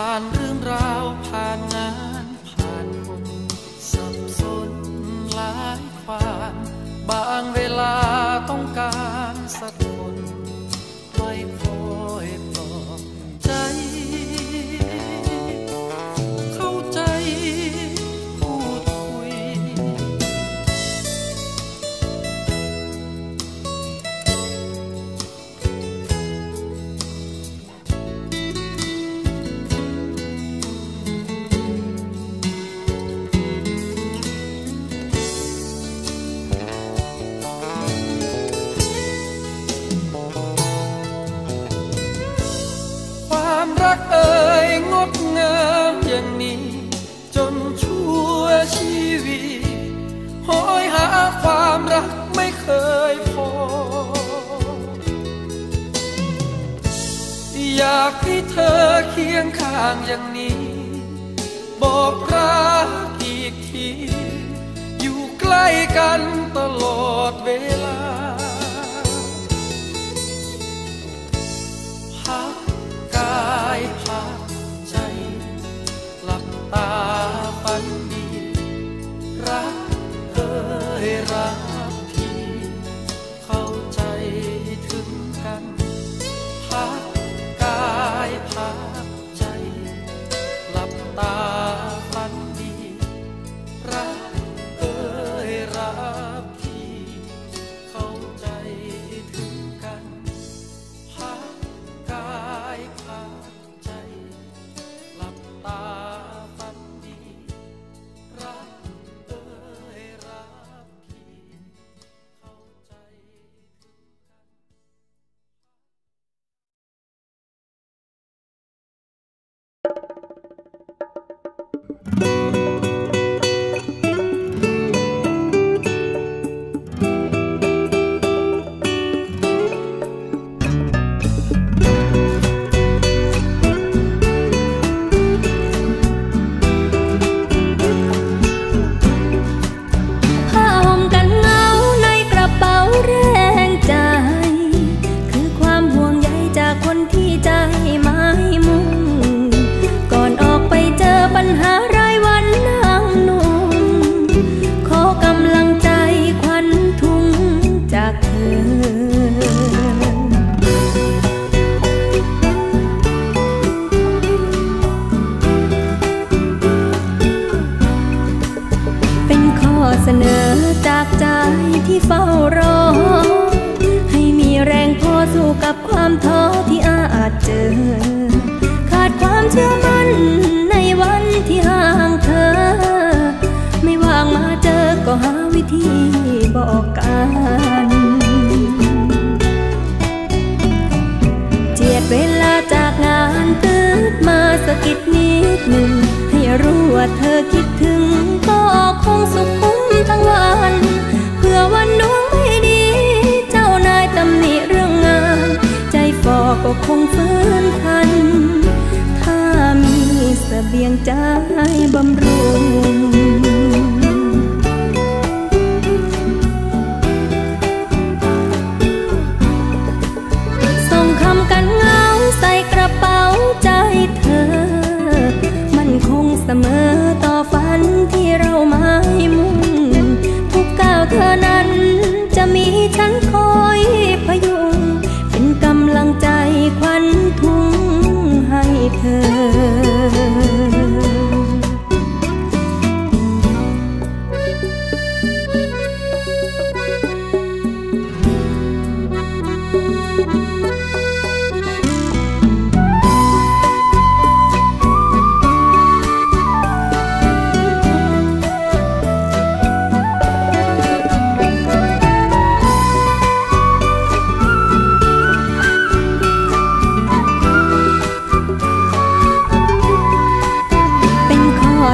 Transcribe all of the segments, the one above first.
ผ่านเรื่องราว ผ่านงาน ผ่านคนสับสนหลายความบางเวลาต้องการสักคนไว้พอ นชั่วชีวิตหอยหาความรักไม่เคยพอ อยากให้เธอเคียงข้างอย่างนี้ บอกรักอีกที อยู่ใกล้กันตลอดเวลา ที่เฝ้ารอ ให้มีแรงพอสู้กับความท้อที่อาจเจอ ขาดความเชื่อมั่นในวันที่ห่างเธอ ไม่ว่างมาเจอก็หาวิธีบอกกันเจียดเวลาจากงานตื่นมาสะกิดนิดหนึ่ง ให้รู้ว่าเธอคิดถึงก็คงสุขุมทั้งวัน ก็คงฟื้นทัน ถ้ามีเสบียงใจบำรุง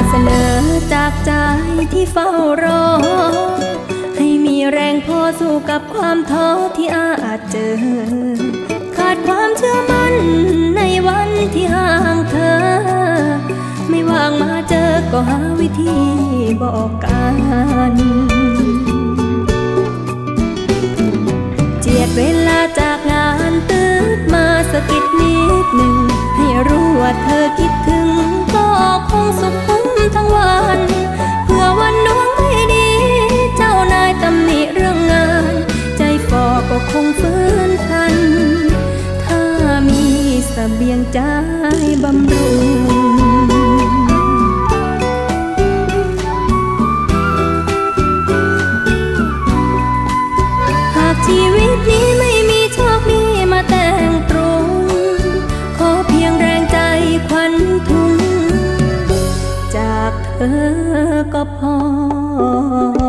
เสนอจากใจที่เฝ้ารอ ให้มีแรงพอสู้กับความท้อที่อาจเจอ ขาดความเชื่อมั่นในวันที่ห่างเธอ ไม่ว่างมาเจอก็หาวิธีบอกกันเจียดเวลาจากงานตื่นมาสะกิ ធ្វើក៏ផង